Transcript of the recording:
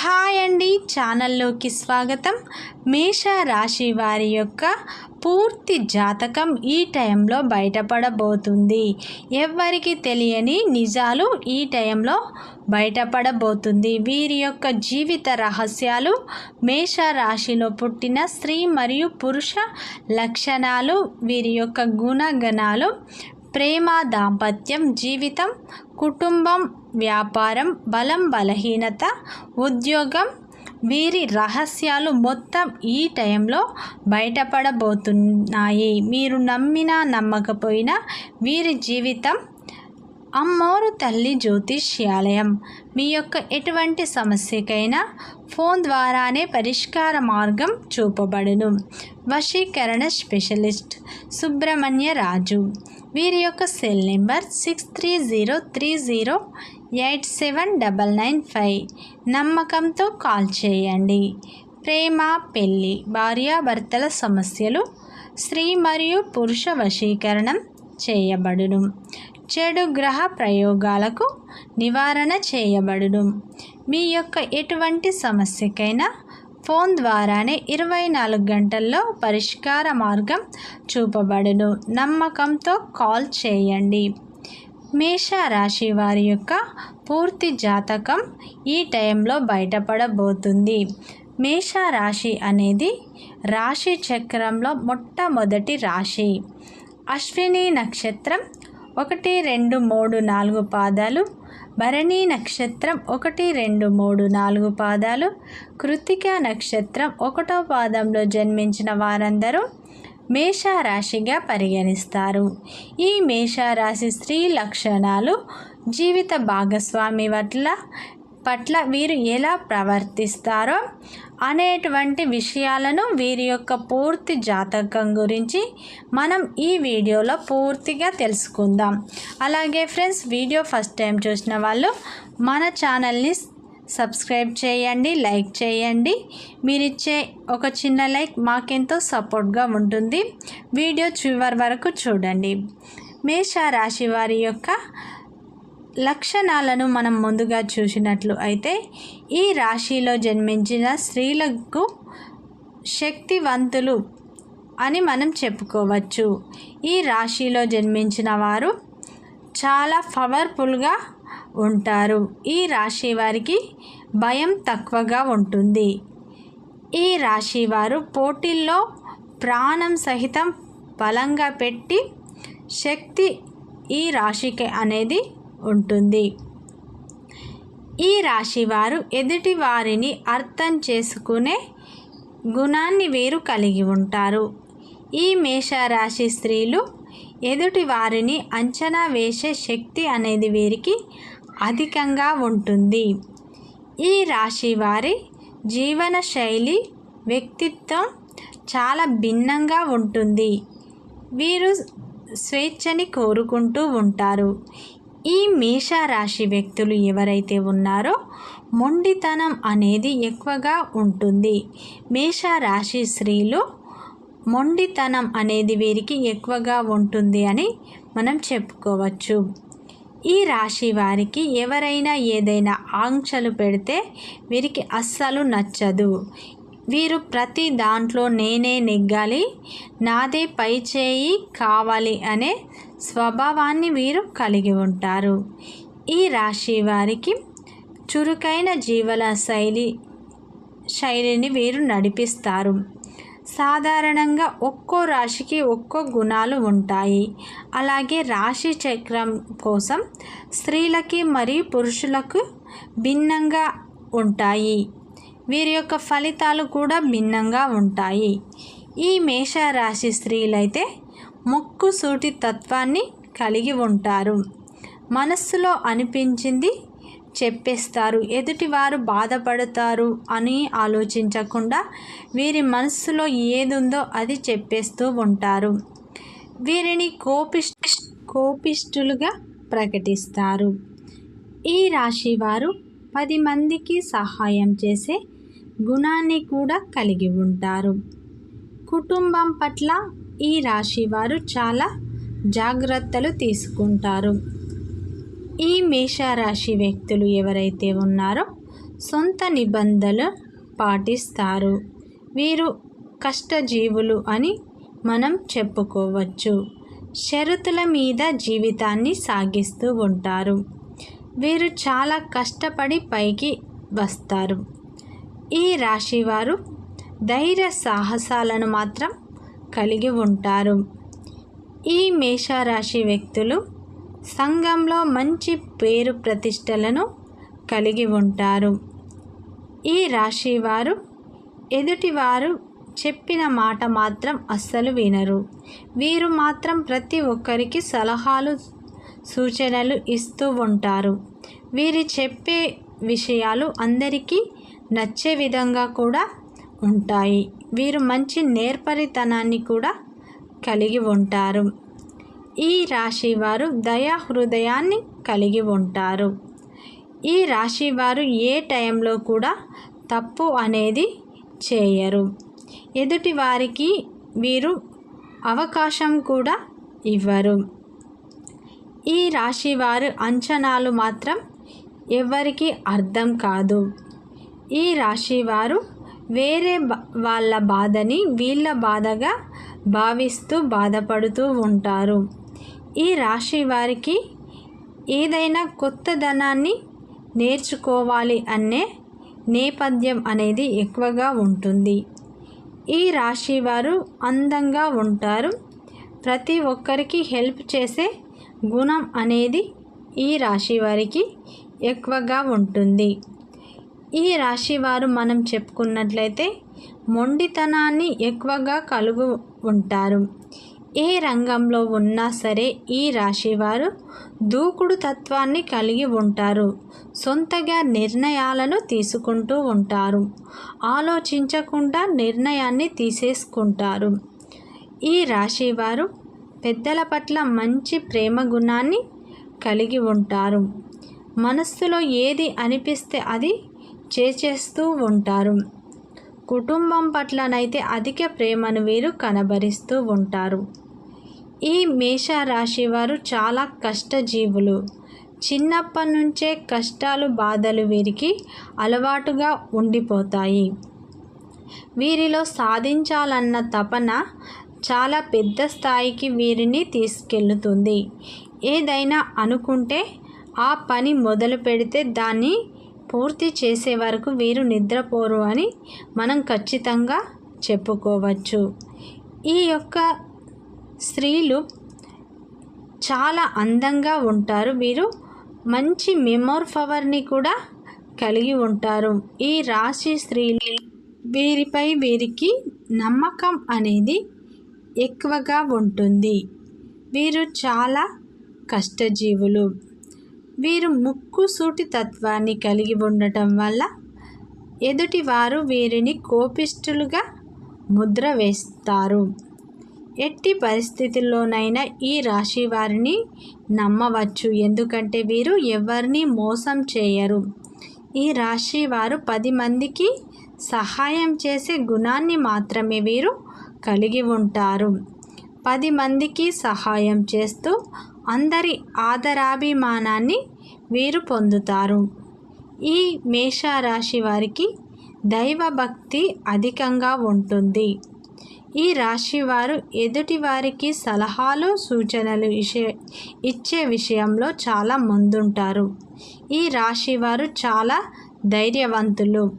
Hi అండి. ఛానల్లోకి స్వాగతం. మేష రాశి వారి యొక్క పూర్తి జాతకం ఈ టైంలో బయటపడబోతుంది. ఎవ్వరికి తెలియని నిజాలు ఈ టైంలో బయటపడబోతుంది. వీరి యొక్క జీవిత రహస్యాలు మేష రాశిలో పుట్టిన స్త్రీ మరియు పురుష లక్షణాలు వీరి యొక్క గుణగణాలు ప్రేమ దాంపత్యం జీవితం కుటుంబం వ్యాపారం బలం బలహీనత ఉద్యోగం వీరి రహస్యాలు మొత్తం ఈ టైంలో బయటపడబోతున్నాయి. మీరు నమ్మినా నమ్మకపోయినా వీరి జీవితం అమ్మోరు తల్లి జ్యోతిష్యాలయం. మీ యొక్క ఎటువంటి సమస్యకైనా ఫోన్ ద్వారానే పరిష్కార మార్గం చూపబడును. వశీకరణ స్పెషలిస్ట్ సుబ్రహ్మణ్య రాజు. వీరి యొక్క cell number six three zero three zero eight seven double nine five నమ్మకంతో కాల్ చేయండి. ప్రేమ పెళ్ళి భార్యాభర్తల సమస్యలు స్త్రీ మరియు పురుష వశీకరణం చేయబడును. చెడు గ్రహ ప్రయోగాలకు నివారణ చేయబడును. మీ యొక్క ఎటువంటి సమస్యకైనా ఫోన్ ద్వారానే ఇరవై నాలుగు గంటల్లో పరిష్కార మార్గం చూపబడును. నమ్మకంతో కాల్ చేయండి. మేషరాశి వారి యొక్క పూర్తి జాతకం ఈ టైంలో బయటపడబోతుంది. మేషరాశి అనేది రాశి చక్రంలో మొట్టమొదటి రాశి. అశ్విని నక్షత్రం ఒకటి రెండు మూడు నాలుగు పాదాలు. భరణి నక్షత్రం ఒకటి రెండు మూడు నాలుగు పాదాలు. కృతిక నక్షత్రం ఒకటో పాదంలో జన్మించిన వారందరూ మేషరాశిగా పరిగణిస్తారు. ఈ మేషరాశి స్త్రీ లక్షణాలు జీవిత భాగస్వామి పట్ల పట్ల వీరు ఎలా ప్రవర్తిస్తారో అనేటువంటి విషయాలను వీరి యొక్క పూర్తి జాతకం గురించి మనం ఈ వీడియోలో పూర్తిగా తెలుసుకుందాం. అలాగే ఫ్రెండ్స్ వీడియో ఫస్ట్ టైం చూసిన వాళ్ళు మన ఛానల్ని సబ్స్క్రైబ్ చేయండి లైక్ చేయండి. మీరిచ్చే ఒక చిన్న లైక్ మాకెంతో సపోర్ట్గా ఉంటుంది. వీడియో చివరి వరకు చూడండి. మేష రాశి వారి యొక్క లక్షణాలను మనం ముందుగా చూసినట్లు అయితే ఈ రాశిలో జన్మించిన స్త్రీలకు శక్తివంతులు అని మనం చెప్పుకోవచ్చు. ఈ రాశిలో జన్మించిన వారు చాలా పవర్ఫుల్గా ఉంటారు. ఈ రాశి వారికి భయం తక్కువగా ఉంటుంది. ఈ రాశి వారు పోటీల్లో ప్రాణం సహితం బలంగా పెట్టి శక్తి ఈ రాశికి అనేది ఉంటుంది. ఈ రాశి వారు ఎదుటి వారిని అర్థం చేసుకునే గుణాన్ని వీరు కలిగి ఉంటారు. ఈ మేషరాశి స్త్రీలు ఎదుటి వారిని అంచనా వేసే శక్తి అనేది వీరికి అధికంగా ఉంటుంది. ఈ రాశి వారి జీవన శైలి వ్యక్తిత్వం చాలా భిన్నంగా ఉంటుంది. వీరు స్వేచ్ఛని కోరుకుంటూ ఉంటారు. ఈ మేషరాశి వ్యక్తులు ఎవరైతే ఉన్నారో మొండితనం అనేది ఎక్కువగా ఉంటుంది. మేషరాశి స్త్రీలు మొండితనం అనేది వీరికి ఎక్కువగా ఉంటుంది అని మనం చెప్పుకోవచ్చు. ఈ రాశి వారికి ఎవరైనా ఏదైనా ఆంక్షలు పెడితే వీరికి అస్సలు నచ్చదు. వీరు ప్రతి దాంట్లో నేనే నెగ్గాలి నాదే పై చేయి కావాలి అనే స్వభావాన్ని వీరు కలిగి ఉంటారు. ఈ రాశి వారికి చురుకైన జీవన శైలి శైలిని వీరు నడిపిస్తారు. సాధారణంగా ఒక్కో రాశికి ఒక్కో గుణాలు ఉంటాయి. అలాగే రాశి చక్రం కోసం స్త్రీలకి మరియు పురుషులకు భిన్నంగా ఉంటాయి. వీరి యొక్క ఫలితాలు కూడా భిన్నంగా ఉంటాయి. ఈ మేషరాశి స్త్రీలైతే మొక్కు సూటి తత్వాన్ని కలిగి ఉంటారు. మనస్సులో అనిపించింది చెప్పేస్తారు. ఎదుటివారు బాధపడతారు అని ఆలోచించకుండా వీరి మనస్సులో ఏదుందో అది చెప్పేస్తూ ఉంటారు. వీరిని కోపిష్ కోపిష్టులుగా ప్రకటిస్తారు. ఈ రాశి వారు పది మందికి సహాయం చేసే గుణాన్ని కూడా కలిగి ఉంటారు. కుటుంబం పట్ల ఈ రాశి వారు చాలా జాగ్రత్తలు తీసుకుంటారు. ఈ మేషరాశి వ్యక్తులు ఎవరైతే ఉన్నారో సొంత నిబంధనలు పాటిస్తారు. వీరు కష్టజీవులు అని మనం చెప్పుకోవచ్చు. షరతుల మీద జీవితాన్ని సాగిస్తూ ఉంటారు. వీరు చాలా కష్టపడి పైకి వస్తారు. ఈ రాశివారు ధైర్య సాహసాలను మాత్రం కలిగి ఉంటారు. ఈ మేషరాశి వ్యక్తులు సంఘంలో మంచి పేరు ప్రతిష్టలను కలిగి ఉంటారు. ఈ రాశి వారు ఎదుటివారు చెప్పిన మాట మాత్రం అస్సలు వినరు. వీరు మాత్రం ప్రతి ఒక్కరికి సలహాలు సూచనలు ఇస్తూ ఉంటారు. వీరి చెప్పే విషయాలు అందరికీ నచ్చే విధంగా కూడా ఉంటాయి. వీరు మంచి నేర్పరితనాన్ని కూడా కలిగి ఉంటారు. ఈ రాశి వారు దయా హృదయాన్ని కలిగి ఉంటారు. ఈ రాశి వారు ఏ టైంలో కూడా తప్పు అనేది చేయరు. ఎదుటి వారికి వీరు అవకాశం కూడా ఇవ్వరు. ఈ రాశి వారు అంచనాలు మాత్రం ఎవరికి అర్థం కాదు. ఈ రాశి వారు వేరే వాళ్ళ బాధని వీళ్ళ బాధగా భావిస్తూ బాధపడుతూ ఉంటారు. ఈ రాశి వారికి ఏదైనా కొత్త ధనాన్ని నేర్చుకోవాలి అనే నేపథ్యం అనేది ఎక్కువగా ఉంటుంది. ఈ రాశి వారు అందంగా ఉంటారు. ప్రతి ఒక్కరికి హెల్ప్ చేసే గుణం అనేది ఈ రాశి వారికి ఎక్కువగా ఉంటుంది. ఈ రాశి వారు మనం చెప్పుకున్నట్లయితే మొండితనాన్ని ఎక్కువగా కలుగు ఉంటారు. ఏ రంగంలో ఉన్నా సరే ఈ రాశివారు దూకుడు తత్వాన్ని కలిగి ఉంటారు. సొంతగా నిర్ణయాలను తీసుకుంటూ ఉంటారు. ఆలోచించకుండా నిర్ణయాన్ని తీసేసుకుంటారు. ఈ రాశివారు పెద్దల పట్ల మంచి ప్రేమ గుణాన్ని కలిగి ఉంటారు. మనస్సులో ఏది అనిపిస్తే అది చేసేస్తూ ఉంటారు. కుటుంబం పట్లనైతే అధిక ప్రేమను వీరు కనబరిస్తూ ఉంటారు. ఈ మేషరాశి వారు చాలా కష్టజీవులు. చిన్నప్పటి నుంచే కష్టాలు బాధలు వీరికి అలవాటుగా ఉండిపోతాయి. వీరిలో సాధించాలన్న తపన చాలా పెద్ద స్థాయికి వీరిని తీసుకెళ్తుంది ఏదైనా అనుకుంటే ఆ పని మొదలు పెడితే దాన్ని పూర్తి చేసే వరకు వీరు నిద్రపోరు అని మనం ఖచ్చితంగా చెప్పుకోవచ్చు. ఈ యొక్క స్త్రీలు చాలా అందంగా ఉంటారు. వీరు మంచి మెమోర్ పవర్ని కూడా కలిగి ఉంటారు. ఈ రాశి స్త్రీలు వీరిపై వీరికి నమ్మకం అనేది ఎక్కువగా ఉంటుంది. వీరు చాలా కష్టజీవులు. వీరు ముక్కు సూటి తత్వాన్ని కలిగి ఉండటం వల్ల ఎదుటివారు వీరిని కోపిష్ఠులుగా ముద్ర వేస్తారు. ఎట్టి పరిస్థితుల్లోనైనా ఈ రాశి వారిని నమ్మవచ్చు. ఎందుకంటే వీరు ఎవరిని మోసం చేయరు. ఈ రాశి వారు పది మందికి సహాయం చేసే గుణాన్ని మాత్రమే వీరు కలిగి ఉంటారు. పది మందికి సహాయం చేస్తూ అందరి ఆదరాభిమానాన్ని వీరు పొందుతారు. ఈ మేషరాశి వారికి దైవభక్తి అధికంగా ఉంటుంది. ఈ రాశి వారు ఎదుటి వారికి సలహాలు సూచనలు ఇచ్చే విషయంలో చాలా ముందుంటారు. ఈ రాశి వారు చాలా ధైర్యవంతులు.